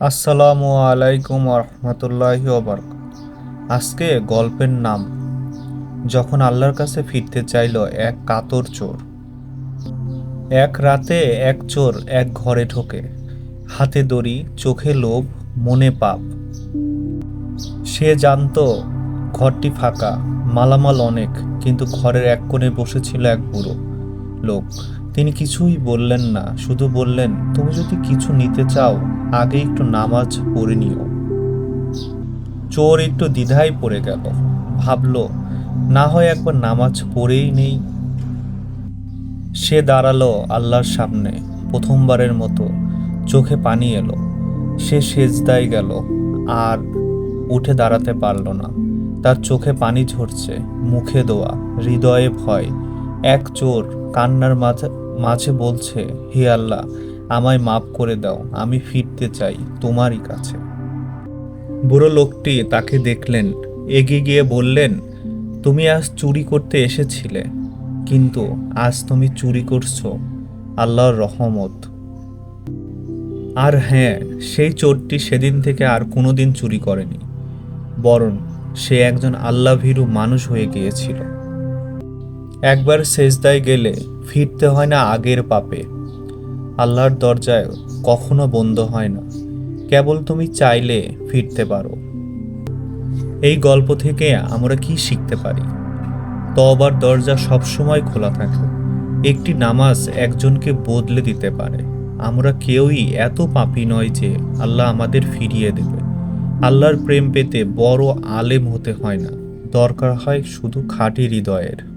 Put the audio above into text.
আসসালামু আলাইকুম রহমতুল্লাহি আজকে গল্পের নাম, যখন আল্লাহর কাছে ফিরতে চাইল এক কাতর চোর। এক রাতে এক চোর এক ঘরে ঢোকে। হাতে দড়ি, চোখে লোভ, মনে পাপ। সে জানতো ঘরটি ফাঁকা, মালামাল অনেক, কিন্তু ঘরের এক কোণে বসেছিল এক বুড়ো লোক। তিনি কিছুই বললেন না, শুধু বললেন, তুমি যদি কিছু নিতে চাও, আগে একটু নামাজ পড়ে নিও। চোর একটু দ্বিধায় পড়ে গেল। ভাবল, না হয় একবার নামাজ পড়েই নেই। সে দাঁড়াল আল্লাহর সামনে, প্রথমবারের মতো। চোখে পানি এলো। সে সেজদায় গেল, আর উঠে দাঁড়াতে পারল না। তার চোখে পানি ঝরছে, মুখে দোয়া, হৃদয়ে ভয়। এক চোর কান্নার মাঝে মাঝে বলছে, হে আল্লাহ, আমায় মাফ করে দাও, আমি ফিরতে চাই তোমারই কাছে। বুড়ো লোকটি তাকে দেখলেন, এগিয়ে গিয়ে বললেন, তুমি আজ চুরি করতে এসেছিলে, কিন্তু আজ তুমি চুরি করছ, আল্লাহর রহমত। আর হ্যাঁ সেই চোরটি সেদিন থেকে আর কোনো দিন চুরি করেনি, বরং সে একজন আল্লাভীরু মানুষ হয়ে গিয়েছিল। একবার সেজদায় গেলে ফিরতে হয় না আগের পাপে। আল্লাহর দরজায় কখনো বন্ধ হয় না। কেবল তুমি চাইলে ফিরতে পারো। এই গল্প থেকে আমরা কি শিখতে পারি? তবার দরজা সবসময় খোলা থাকে। একটি নামাজ একজনকে বদলে দিতে পারে। আমরা কেউই এত পাপি নয় যে আল্লাহ আমাদের ফিরিয়ে দেবে। আল্লাহর প্রেম পেতে বড় আলেম হতে হয় না। দরকার হয় শুধু খাঁটি হৃদয়ের।